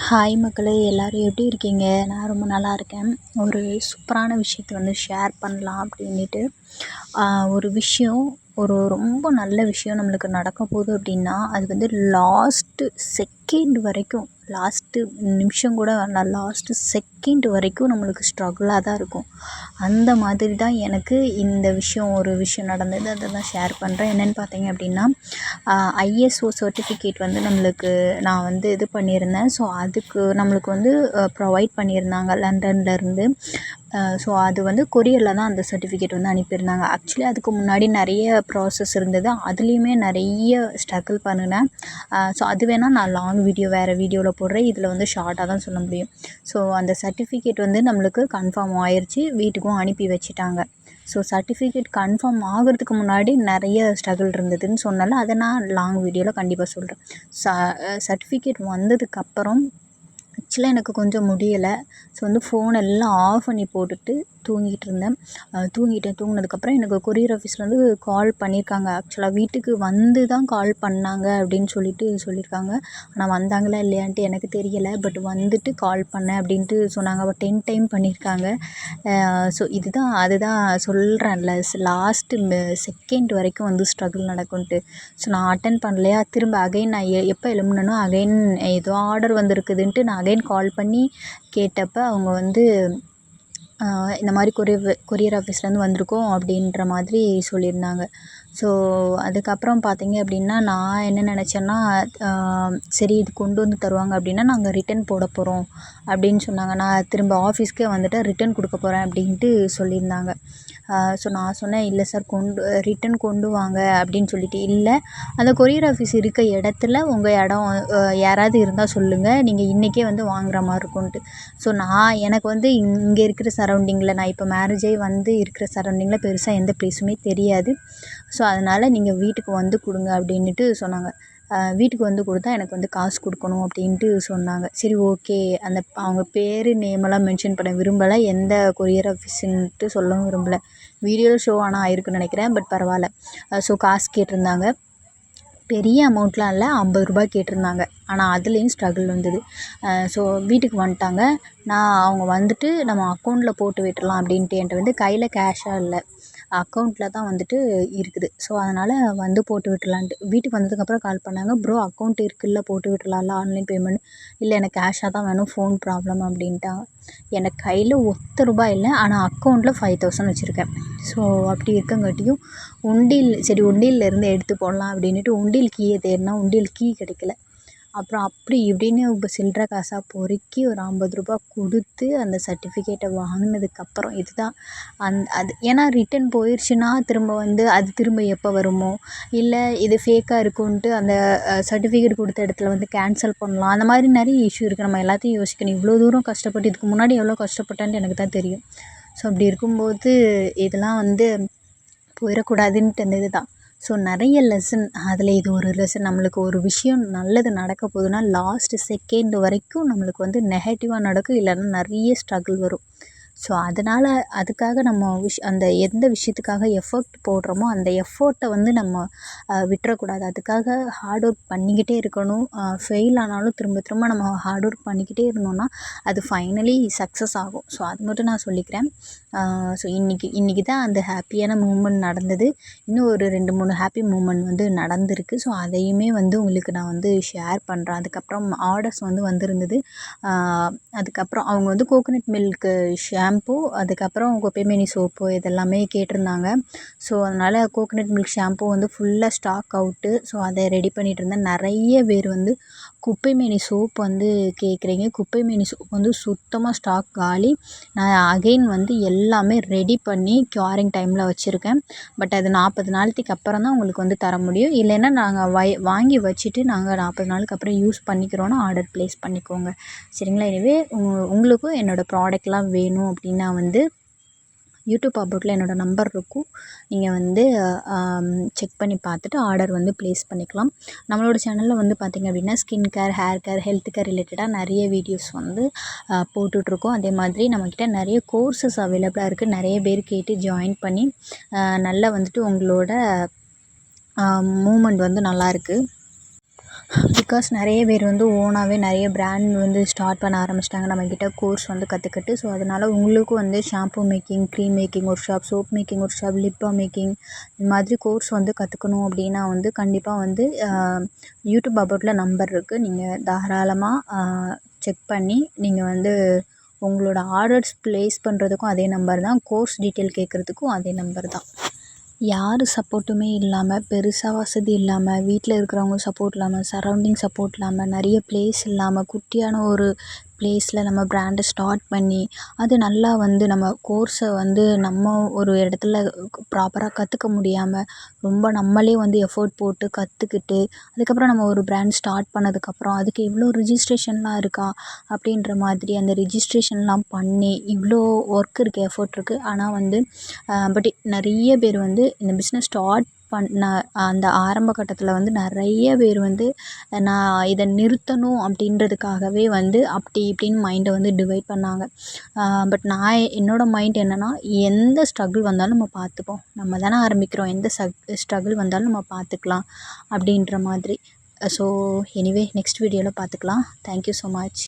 Hi மக்களே எல்லோரும் எப்படி இருக்கீங்க? நான் ரொம்ப நல்லா இருக்கேன். ஒரு சூப்பரான விஷயத்த வந்து ஷேர் பண்ணலாம் அப்படின்ட்டு ஒரு விஷயம் ஒரு ரொம்ப நல்ல விஷயம் நம்மளுக்கு நடக்க போகுது அப்படின்னா அது வந்து லாஸ்ட்டு செகண்ட் வரைக்கும் லாஸ்ட்டு நிமிஷம் கூட வேணாம் லாஸ்ட்டு செகண்ட் வரைக்கும் நம்மளுக்கு ஸ்ட்ரகிளாக தான் இருக்கும். அந்த மாதிரி தான் எனக்கு இந்த விஷயம் ஒரு விஷயம் நடந்தது. அதை தான் ஷேர் பண்ணுறேன் என்னென்னு பார்த்தீங்க அப்படின்னா ஐஎஸ்ஓ சர்டிஃபிகேட் வந்து நம்மளுக்கு நான் வந்து இது பண்ணியிருந்தேன். ஸோ அதுக்கு நம்மளுக்கு வந்து ப்ரொவைட் பண்ணியிருந்தாங்க லண்டன்லேருந்து ஸோ அது வந்து கொரியரில் தான் அந்த சர்டிஃபிகேட் வந்து அனுப்பியிருந்தாங்க. ஆக்சுவலி அதுக்கு முன்னாடி நிறைய ப்ராசஸ் இருந்தது. அதுலேயுமே நிறைய ஸ்ட்ரகிள் பண்ணினேன். ஸோ அது வேணால் நான் லாங் வீடியோ வேறு வீடியோவில் போடுறேன். இதில் வந்து ஷார்ட்டாக தான் சொல்ல முடியும். ஸோ அந்த சர்டிஃபிகேட் வந்து நம்மளுக்கு கன்ஃபார்ம் ஆயிடுச்சு வீட்டுக்கும் அனுப்பி வச்சுட்டாங்க. ஸோ சர்டிஃபிகேட் கன்ஃபார்ம் ஆகிறதுக்கு முன்னாடி நிறைய ஸ்ட்ரகிள் இருந்ததுன்னு சொன்னால அதை நான் லாங் வீடியோவில் கண்டிப்பாக சொல்கிறேன் ச சர்டிஃபிகேட் வந்ததுக்கப்புறம் ஆக்சுவலாக எனக்கு கொஞ்சம் முடியலை. ஸோ வந்து ஃபோன் எல்லாம் ஆஃப் பண்ணி போட்டுட்டு தூங்கிட்டு இருந்தேன் தூங்கிட்டேன். தூங்கினதுக்கப்புறம் எனக்கு கொரியர் ஆஃபீஸ்லேருந்து கால் பண்ணியிருக்காங்க ஆக்சுவலாக வீட்டுக்கு வந்து தான் கால் பண்ணாங்க அப்படின்னு சொல்லிட்டு சொல்லியிருக்காங்க ஆனால் வந்தாங்களா இல்லையான்ட்டு எனக்கு தெரியலை. பட் வந்துட்டு கால் பண்ணேன் அப்படின்ட்டு சொன்னாங்க. பட் டென் டைம் பண்ணியிருக்காங்க ஸோ இதுதான் அதுதான் சொல்கிறேன்ல லாஸ்ட்டு செகண்ட் வரைக்கும் வந்து ஸ்ட்ரகிள் நடக்கும்ன்ட்டு ஸோ நான் அட்டன் பண்ணலையா? திரும்ப அகைன் நான் எ எப்போ எழும்புனனோ அகைன் ஏதோ ஆர்டர் வந்திருக்குதுன்ட்டு நான் அகைன் கால் பண்ணி கேட்டப்போ அவங்க வந்து இந்த மாதிரி கொரியர் கொரியர் ஆஃபீஸ்லேருந்து வந்திருக்கோம் அப்படின்ற மாதிரி சொல்லியிருந்தாங்க. ஸோ அதுக்கப்புறம் பார்த்தீங்க அப்படின்னா நான் என்ன நினச்சேன்னா சரி இது கொண்டு வந்து தருவாங்க அப்படின்னா நாங்கள் ரிட்டன் போட போகிறோம் அப்படின்னு சொன்னாங்க. நான் திரும்ப ஆஃபீஸ்க்கே வந்துட்டு ரிட்டன் கொடுக்க போகிறேன் அப்படின்ட்டு சொல்லியிருந்தாங்க. ஸோ நான் சொன்னேன் இல்லை சார் கொண்டு ரிட்டன் கொண்டு வாங்க அப்படின்னு சொல்லிட்டு இல்லை அந்த கொரியர் ஆஃபீஸ் இருக்க இடத்துல உங்கள் இடம் யாராவது இருந்தால் சொல்லுங்கள் நீங்கள் இன்றைக்கே வந்து வாங்குகிற மாதிரி இருக்கும்ன்ட்டு. ஸோ நான் எனக்கு வந்து இங்கே இருக்கிற சரௌண்டிங்கில் நான் இப்போ மேரேஜ் ஆகி வந்து இருக்கிற சரௌண்டிங்கில் பெருசாக எந்த ப்ளேஸுமே தெரியாது. ஸோ அதனால் நீங்கள் வீட்டுக்கு வந்து கொடுங்க அப்படின்னுட்டு சொன்னாங்க. வீட்டுக்கு வந்து கொடுத்தா எனக்கு வந்து காசு கொடுக்கணும் அப்படின்ட்டு சொன்னாங்க. சரி ஓகே. அந்த அவங்க பேர் நேமெல்லாம் மென்ஷன் பண்ண விரும்பலை. எந்த கொரியர் ஆஃபீஸுன்ட்டு சொல்லவும் விரும்பலை. வீடியோ ஷோ ஆனால் ஆயிருக்குன்னு நினைக்கிறேன் பட் பரவாயில்ல. ஸோ காசு கேட்டிருந்தாங்க. பெரிய அமௌண்ட்லாம் இல்லை ஐம்பது ரூபாய் கேட்டிருந்தாங்க. ஆனால் அதுலேயும் ஸ்ட்ரகிள் வந்தது. ஸோ வீட்டுக்கு வந்துட்டாங்க. நான் அவங்க வந்துட்டு நம்ம அக்கௌண்ட்டில் போட்டு விட்டுடலாம் அப்படின்ட்டு என்கிட்ட வந்து கையில் கேஷாக இல்லை. அக்கௌண்ட்டில் தான் வந்துட்டு இருக்குது. ஸோ அதனால் வந்து போட்டு விட்டுறலான்ட்டு. வீட்டுக்கு வந்ததுக்கப்புறம் கால் பண்ணாங்க. ப்ரோ அக்கௌண்ட் இருக்குல்ல போட்டு விட்டுறலாம்ல ஆன்லைன் பேமெண்ட் இல்லை எனக்கு கேஷாக தான் வேணும் ஃபோன் ப்ராப்ளம் அப்படின்ட்டாங்க. எனக்கு கையில் ஒத்த ரூபாய் இல்லை ஆனால் அக்கௌண்ட்டில் ஃபைவ் தௌசண்ட் வச்சுருக்கேன். ஸோ அப்படி இருக்கங்காட்டியும் உண்டியல் சரி உண்டியல்லேருந்து எடுத்து போடலாம் அப்படின்னுட்டு உண்டியல் கீயை தேடினா உண்டியல் கீ கிடைக்கல. அப்புறம் அப்படி இப்படின்னு இப்போ சில்லற காசாக பொறுக்கி ஒரு ஐம்பது ரூபா கொடுத்து அந்த சர்டிஃபிகேட்டை வாங்கினதுக்கப்புறம் இதுதான். அந் அது ஏன்னா ரிட்டன் போயிடுச்சுன்னா திரும்ப வந்து அது திரும்ப எப்போ வருமோ? இல்லை இது ஃபேக்காக இருக்குன்ட்டு அந்த சர்டிஃபிகேட் கொடுத்த இடத்துல வந்து கேன்சல் பண்ணலாம். அந்த மாதிரி நிறைய இஷ்யூ இருக்குது நம்ம எல்லாத்தையும் யோசிக்கணும். இவ்வளோ தூரம் கஷ்டப்பட்டு இதுக்கு முன்னாடி எவ்வளோ கஷ்டப்பட்டேன்ட்டு எனக்கு தான் தெரியும். ஸோ அப்படி இருக்கும்போது இதெல்லாம் வந்து போயிடக்கூடாதுன்ட்டு அந்த இது தான். ஸோ நிறைய லெசன் அதில் இது ஒரு லெசன் நம்மளுக்கு ஒரு விஷயம் நல்லது நடக்க போகுதுன்னா லாஸ்ட்டு செகண்ட் வரைக்கும் நம்மளுக்கு வந்து நெகட்டிவாக நடக்கும் இல்லைன்னா நிறைய ஸ்ட்ரகிள் வரும். ஸோ அதனால் அதுக்காக நம்ம விஷ் அந்த எந்த விஷயத்துக்காக எஃபர்ட் போடுறோமோ அந்த எஃபோர்ட்டை வந்து நம்ம விட்டுறக்கூடாது. அதுக்காக ஹார்ட் ஒர்க் பண்ணிக்கிட்டே இருக்கணும். ஃபெயில் ஆனாலும் திரும்ப திரும்ப நம்ம ஹார்ட் ஒர்க் பண்ணிக்கிட்டே இருந்தோம்னா அது ஃபைனலி சக்ஸஸ் ஆகும். ஸோ அது மட்டும் நான் சொல்லிக்கிறேன். ஸோ இன்றைக்கி இன்றைக்கி தான் அந்த ஹாப்பியான மூமெண்ட் நடந்தது. இன்னும் ஒரு ரெண்டு மூணு ஹாப்பி மூமெண்ட் வந்து நடந்திருக்கு. ஸோ அதையுமே வந்து உங்களுக்கு நான் வந்து ஷேர் பண்ணுறேன் அதுக்கப்புறம் ஆர்டர்ஸ் வந்து வந்திருந்தது. அதுக்கப்புறம் அவங்க வந்து கோகோனட் மில்க்கு ஷே ஷாம்பு அதுக்கப்புறம் குப்பைமேனி சோப்பு இதெல்லாமே கேட்டிருந்தாங்க. ஸோ அதனால் கோகனட் மில்க் ஷாம்பு வந்து ஃபுல்லாக ஸ்டாக் அவுட்டு ஸோ அதை ரெடி பண்ணிகிட்டு இருந்தேன். நிறைய பேர் வந்து குப்பைமேனி சோப் வந்து கேட்குறீங்க. குப்பைமேனி சோப் வந்து சுத்தமாக ஸ்டாக் காலி. நான் அகைன் வந்து எல்லாமே ரெடி பண்ணி க்யூரிங் டைமில் வச்சுருக்கேன். பட் அது நாற்பது நாளைக்கு அப்புறம் தான் உங்களுக்கு வந்து தர முடியும். இல்லைன்னா நாங்கள் வை வாங்கி வச்சுட்டு நாங்கள் நாற்பது நாளுக்கு அப்புறம் யூஸ் பண்ணிக்கிறோன்னா ஆர்டர் ப்ளேஸ் பண்ணிக்கோங்க. சரிங்களா? எனவே உங்களுக்கும் என்னோடய ப்ராடக்ட்லாம் வேணும் அப்படின்னா வந்து யூடியூப் அப்டேட்டில் என்னோடய நம்பர் இருக்கும். நீங்கள் வந்து செக் பண்ணி பார்த்துட்டு ஆர்டர் வந்து ப்ளேஸ் பண்ணிக்கலாம். நம்மளோட சேனலில் வந்து பார்த்திங்க அப்படின்னா skin care hair care health care ரிலேட்டடாக நிறைய வீடியோஸ் வந்து போட்டுட்ருக்கோம். அதே மாதிரி நம்மக்கிட்ட நிறைய கோர்சஸ் அவைலபிளாக இருக்குது நிறைய பேர் கேட்டு ஜாயின் பண்ணி நல்லா வந்துட்டு உங்களோட மூமெண்ட் வந்து நல்லாயிருக்கு பிகாஸ் நிறைய பேர் வந்து ஓனாகவே நிறைய ப்ராண்ட் வந்து ஸ்டார்ட் பண்ண ஆரம்பிச்சிட்டாங்க. நம்மக்கிட்ட கோர்ஸ் வந்து கற்றுக்கிட்டு ஸோ அதனால் உங்களுக்கும் வந்து shampoo making cream making workshop soap making workshop lip balm making இந்த மாதிரி கோர்ஸ் வந்து கற்றுக்கணும் அப்படின்னா வந்து கண்டிப்பாக வந்து யூடியூப் அபவுட்டில் நம்பர் இருக்குது நீங்கள் தாராளமாக செக் பண்ணி நீங்கள் வந்து உங்களோட ஆர்டர்ஸ் ப்ளேஸ் பண்ணுறதுக்கும் அதே நம்பர் தான். கோர்ஸ் டீட்டெயில் கேட்குறதுக்கும் அதே நம்பர் தான். யார் சப்போர்ட்டுமே இல்லாமல் பெருசாக வசதி இல்லாமல் வீட்டில் இருக்கிறவங்க சப்போர்ட் இல்லாமல் சரௌண்டிங் சப்போர்ட் இல்லாமல் நிறைய ப்ளேஸ் இல்லாமல் குட்டியான ஒரு ப்ளேஸில் நம்ம பிராண்டை ஸ்டார்ட் பண்ணி அது நல்லா வந்து நம்ம கோர்ஸை வந்து நம்ம ஒரு இடத்துல ப்ராப்பராக கற்றுக்க முடியாமல் ரொம்ப நம்மளே வந்து எஃபோர்ட் போட்டு கற்றுக்கிட்டு அதுக்கப்புறம் நம்ம ஒரு பிராண்ட் ஸ்டார்ட் பண்ணதுக்கப்புறம் அதுக்கு இவ்வளோ ரிஜிஸ்ட்ரேஷன்லாம் இருக்கா? அப்படின்ற மாதிரி அந்த ரிஜிஸ்ட்ரேஷன்லாம் பண்ணி இவ்வளோ ஒர்க் இருக்குது எஃபோர்ட் இருக்குது ஆனால் வந்து பட் நிறைய பேர் வந்து இந்த பிஸ்னஸ் ஸ்டார்ட் பண்ண அந்த ஆரம்ப கட்டத்தில் வந்து நிறைய பேர் வந்து நான் இதை நிறுத்தணும் அப்படின்றதுக்காகவே வந்து அப்படி இப்படின்னு மைண்டை வந்து டிவைட் பண்ணாங்க. பட் நான் என்னோடய மைண்ட் என்னென்னா எந்த ஸ்ட்ரகிள் வந்தாலும் நம்ம பார்த்துப்போம் நம்ம தானே ஆரம்பிக்கிறோம். எந்த ஸ்ட்ரகிள் வந்தாலும் நம்ம பார்த்துக்கலாம் அப்படின்ற மாதிரி. ஸோ எனிவே நெக்ஸ்ட் வீடியோவில் பார்த்துக்கலாம் தேங்க்யூ ஸோ மச்